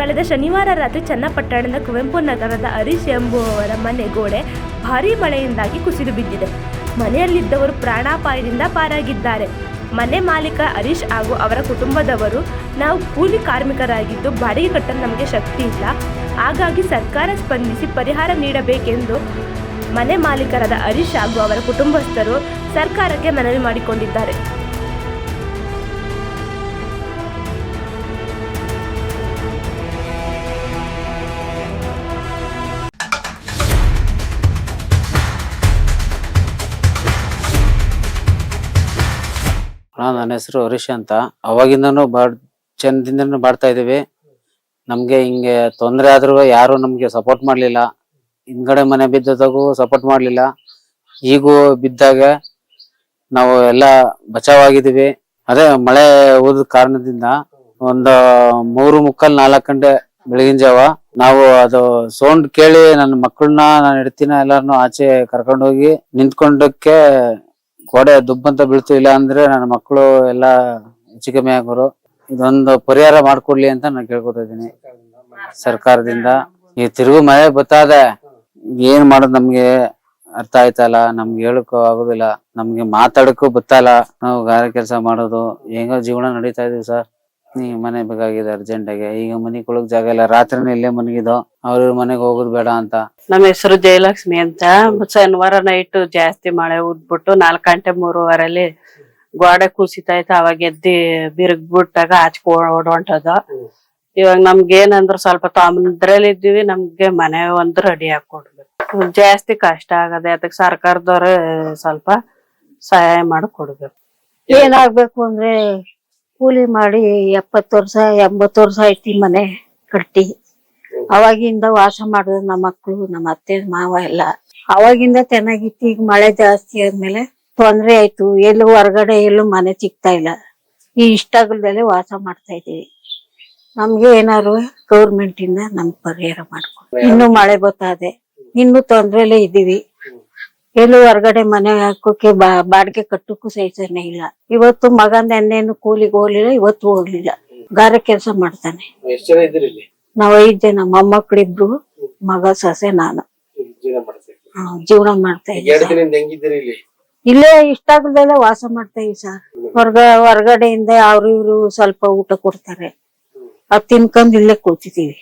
ಕಳೆದ ಶನಿವಾರ ರಾತ್ರಿ ಚನ್ನಪಟ್ಟಣದ ಕುವೆಂಪು ನಗರದ ಹರೀಶ್ ಎಂಬುವವರ ಮನೆ ಗೋಡೆ ಭಾರೀ ಮಳೆಯಿಂದಾಗಿ ಕುಸಿದು ಬಿದ್ದಿದೆ. ಮನೆಯಲ್ಲಿದ್ದವರು ಪ್ರಾಣಾಪಾಯದಿಂದ ಪಾರಾಗಿದ್ದಾರೆ. ಮನೆ ಮಾಲೀಕ ಹರೀಶ್ ಹಾಗೂ ಅವರ ಕುಟುಂಬದವರು, ನಾವು ಕೂಲಿ ಕಾರ್ಮಿಕರಾಗಿದ್ದು ಬಾಡಿಗೆ ಕಟ್ಟಲು ನಮಗೆ ಶಕ್ತಿ ಇಲ್ಲ. ಹಾಗಾಗಿ ಸರ್ಕಾರ ಸ್ಪಂದಿಸಿ ಪರಿಹಾರ ನೀಡಬೇಕೆಂದು ಮನೆ ಮಾಲೀಕರಾದ ಹರೀಶ್ ಹಾಗೂ ಅವರ ಕುಟುಂಬಸ್ಥರು ಸರ್ಕಾರಕ್ಕೆ ಮನವಿ ಮಾಡಿಕೊಂಡಿದ್ದಾರೆ. ನನ್ನ ಹೆಸರು ಹರೀಶ್ ಅಂತ. ಅವಾಗಿಂದನು ಬಾಡ್ ಚಂದಿಂದನು ಬಾಡ್ತಾ ಇದೀವಿ ನಮ್ಗೆ ಹಿಂಗೆ ತೊಂದ್ರೆ ಆದ್ರೂ ಯಾರು ನಮ್ಗೆ ಸಪೋರ್ಟ್ ಮಾಡ್ಲಿಲ್ಲ. ಹಿಂದ್ಗಡೆ ಮನೆ ಬಿದ್ದದಾಗೂ ಸಪೋರ್ಟ್ ಮಾಡ್ಲಿಲ್ಲ. ಈಗೂ ಬಿದ್ದಾಗ ನಾವು ಎಲ್ಲ ಬಚಾವಾಗಿದೀವಿ ಅದೇ ಮಳೆ ಊದ ಕಾರಣದಿಂದ ಒಂದು ಮೂರು ಮುಕ್ಕಲ್ ನಾಲ್ಕು ಗಂಟೆ ಬೆಳಗಿನ ಜಾವ ನಾವು ಅದು ಸೌಂಡ್ ಕೇಳಿ ನನ್ನ ಮಕ್ಕಳನ್ನ, ನನ್ನ ಹೆಡ್ತಿನ ಎಲ್ಲಾರನು ಆಚೆ ಕರ್ಕೊಂಡೋಗಿ ನಿಂತ್ಕೊಂಡಕ್ಕೆ ಗೋಡೆ ದುಬ್ಬಂತ ಬೀಳ್ತು ಇಲ್ಲ ಅಂದ್ರೆ ನನ್ನ ಮಕ್ಕಳು ಎಲ್ಲ ಹೆಚ್ಚು ಕಮ್ಮಿ ಆಗೋರು. ಇದೊಂದು ಪರಿಹಾರ ಮಾಡ್ಕೊಡ್ಲಿ ಅಂತ ನಾನು ಕೇಳ್ಕೊತಾ ಇದ್ದೀನಿ. ಸರ್ಕಾರದಿಂದ. ಈ ತಿರುಗು ಮಳೆ ಬತ್ತಾದೆ. ಏನ್ ಮಾಡೋದು ನಮ್ಗೆ ಅರ್ಥ ಆಯ್ತಲ್ಲ, ನಮ್ಗೆ ಹೇಳಕ್ಕೂ ಆಗೋದಿಲ್ಲ, ನಮ್ಗೆ ಮಾತಾಡಕ್ಕೂ ಬತ್ತಲ್ಲ. ನಾವು ಗಾರೆ ಕೆಲಸ ಮಾಡೋದು, ಹೆಂಗೋ ಜೀವನ ನಡೀತಾ ಇದೀವಿ ಸರ್. ಈ ಮನೆ ಬೇಕಾಗಿದೆ ಅರ್ಜೆಂಟ್ ಆಗಿ. ಈಗ ಮನೆ ಕೊಳಕ್ ಜಾಗ ಇಲ್ಲ. ರಾತ್ರಿನೇ ಇಲ್ಲೇ ಮನಗಿದ್ದು. ಅವ್ರ ಮನೆಗೆ ಹೋಗೋದು ಬೇಡ ಅಂತ. ನಮ್ಮ ಹೆಸರು ಜಯಲಕ್ಷ್ಮಿ ಅಂತ. ಶನಿವಾರ ನೈಟ್ ಜಾಸ್ತಿ ಮಳೆ ಉದ್ಬಿಟ್ಟು ನಾಲ್ಕು ಗಂಟೆ ಮೂರುವರೆಲಿ ಗೋಡೆ ಕುಸಿತಾ ಇತ್ತು. ಅವಾಗ ಎದ್ದಿ ಬಿರುಗ್ ಬಿಟ್ಟಾಗ ಆಚೆ ಹೊಂಟದ ಇವಾಗ ನಮ್ಗೆ ಏನಂದ್ರೆ ಸ್ವಲ್ಪ ತೊಂದ್ರೆಲಿ ಇದ್ದೀವಿ ನಮ್ಗೆ ಮನೆ ಒಂದು ರೆಡಿ ಹಾಕೊಡ್ಬೇಕು ಜಾಸ್ತಿ ಕಷ್ಟ ಆಗದೆ ಅದಕ್ಕೆ ಸರ್ಕಾರದವ್ರೆ ಸ್ವಲ್ಪ ಸಹಾಯ ಮಾಡಿ ಕೊಡ್ಬೇಕು ಏನಾಗ್ಬೇಕು ಅಂದ್ರೆ ಕೂಲಿ ಮಾಡಿ ಎಪ್ಪತ್ತು ವರ್ಷ, ಎಂಬತ್ತು ವರ್ಷ ಐತಿ ಮನೆ ಕಟ್ಟಿ. ಅವಾಗಿಂದ ವಾಸ ಮಾಡೋದು ನಮ್ಮ ಮಕ್ಕಳು ನಮ್ಮ ಅತ್ತೆ, ಮಾವ ಎಲ್ಲ. ಅವಾಗಿಂದ ಚೆನ್ನಾಗಿತ್ತು, ಈಗ ಮಳೆ ಜಾಸ್ತಿ ಆದ್ಮೇಲೆ ತೊಂದರೆ ಆಯ್ತು. ಎಲ್ಲೂ ಹೊರಗಡೆ ಎಲ್ಲೂ ಮನೆ ಸಿಗ್ತಾ ಇಲ್ಲ. ಈ ಇಷ್ಟಗಲ್ದಲ್ಲೇ ವಾಸ ಮಾಡ್ತಾ ಇದ್ದೀವಿ. ನಮ್ಗೆ ಏನಾದ್ರು ಗೌರ್ಮೆಂಟ್ ಇಂದ ನಮ್ಗೆ ಪರಿಹಾರ ಮಾಡ್ಕೊಂಡು. ಇನ್ನು ಮಳೆ ಬತ್ತಾದೆ ಇನ್ನು ತೊಂದ್ರೆಲೆ ಇದೀವಿ ಎಲ್ಲೂ ಹೊರಗಡೆ ಮನೆ ಹಾಕೋಕೆ ಬಾ ಬಾಡಿಗೆ ಕಟ್ಟಕ್ಕೂ ಸಹಿಸನೆ ಇಲ್ಲ. ಇವತ್ತು ಮಗ ಎಣ್ಣೆನು ಕೂಲಿಗೆ ಹೋಗ್ಲಿಲ್ಲ ಇವತ್ತು ಹೋಗ್ಲಿಲ್ಲ. ಗಾರೆ ಕೆಲಸ ಮಾಡ್ತಾನೆ. ಎಷ್ಟ್ ಜನ ಇದ್ರಿ ಇಲ್ಲಿ? ನಾವ್ ಐದ್ ಜನ ಮೊಮ್ಮಕ್ಳಿಬ್ರು ಮಗ ಸೊಸೆ ನಾನು. ಜೀವನ ಮಾಡ್ತಾ ಇದ್ದೀನಿ ಇಲ್ಲೇ ಜೀವನ ಮಾಡ್ತಾ ಎರಡ್ ಇದ್ದೀವಿ ದಿನದಿಂದ ಹೆಂಗಿದ್ದೀರಿ ಇಲ್ಲಿ? ಇಲ್ಲೇ ಇಷ್ಟಾಗದಲ್ಲೇ ವಾಸ ಮಾಡ್ತಾ ಇದ್ದೀವಿ ಸರ್. ಹೊರ್ಗ ಹೊರಗಡೆಯಿಂದ ಅವ್ರು ಇವ್ರು ಸ್ವಲ್ಪ ಊಟ ಕೊಡ್ತಾರೆ. ಅದ್ ತಿನ್ಕೊಂಡ್ ಇಲ್ಲೇ ಕೂತಿದೀವಿ